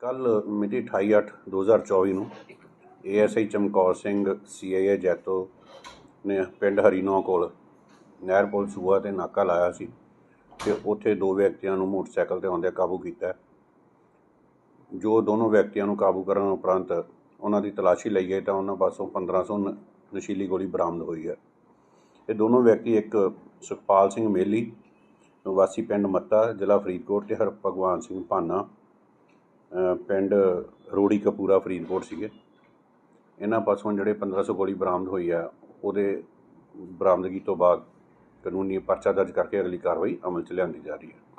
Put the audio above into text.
ਕੱਲ ਮਿਤੀ 28/8/2024 ਨੂੰ ਏਐਸਆਈ ਚਮਕੌਰ ਸਿੰਘ, ਸੀਆਈਏ ਜੈਤੋ ਨੇ ਪਿੰਡ ਹਰੀਨੌਂ ਕੋਲ ਨਹਿਰ ਪੁਲ ਸੂਆ ਤੇ ਨਾਕਾ ਲਾਇਆ ਸੀ ਤੇ ਉੱਥੇ ਦੋ ਵਿਅਕਤੀਆਂ ਨੂੰ ਮੋਟਰਸਾਈਕਲ ਤੇ ਆਉਂਦਿਆਂ ਕਾਬੂ ਕੀਤਾ ਜੋ ਦੋਨੋਂ ਵਿਅਕਤੀਆਂ ਨੂੰ ਕਾਬੂ ਕਰਨ ਉਪਰੰਤ ਉਹਨਾਂ ਦੀ ਤਲਾਸ਼ੀ ਲਈ ਗਈ ਤਾਂ ਉਹਨਾਂ ਪਾਸੋਂ 1500 ਨ- ਨਸ਼ੀਲੀ ਗੋਲੀ ਬਰਾਮਦ ਹੋਈ ਹੈ। ਇਹ ਦੋਨੋਂ ਵਿਅਕਤੀ ਇੱਕ ਸੁਖਪਾਲ ਸਿੰਘ ਮੇਲੀ, ਵਾਸੀ ਪਿੰਡ ਮੱਤਾ, ਜ਼ਿਲ੍ਹਾ ਫਰੀਦਕੋਟ ਤੇ ਹਰਭਗਵਾਨ ਸਿੰਘ ਭਾਨਾ ਪਿੰਡ ਰੋੜੀ ਕਪੂਰਾ ਫਰੀਦਕੋਟ ਸੀਗੇ। ਇਹਨਾਂ ਪਾਸੋਂ ਜਿਹੜੇ 1500 ਗੋਲੀ ਬਰਾਮਦ ਹੋਈ ਆ, ਉਹਦੇ ਬਰਾਮਦਗੀ ਤੋਂ ਬਾਅਦ ਕਾਨੂੰਨੀ ਪਰਚਾ ਦਰਜ ਕਰਕੇ ਅਗਲੀ ਕਾਰਵਾਈ ਅਮਲ 'ਚ ਲਿਆਂਦੀ ਜਾ ਰਹੀ ਹੈ।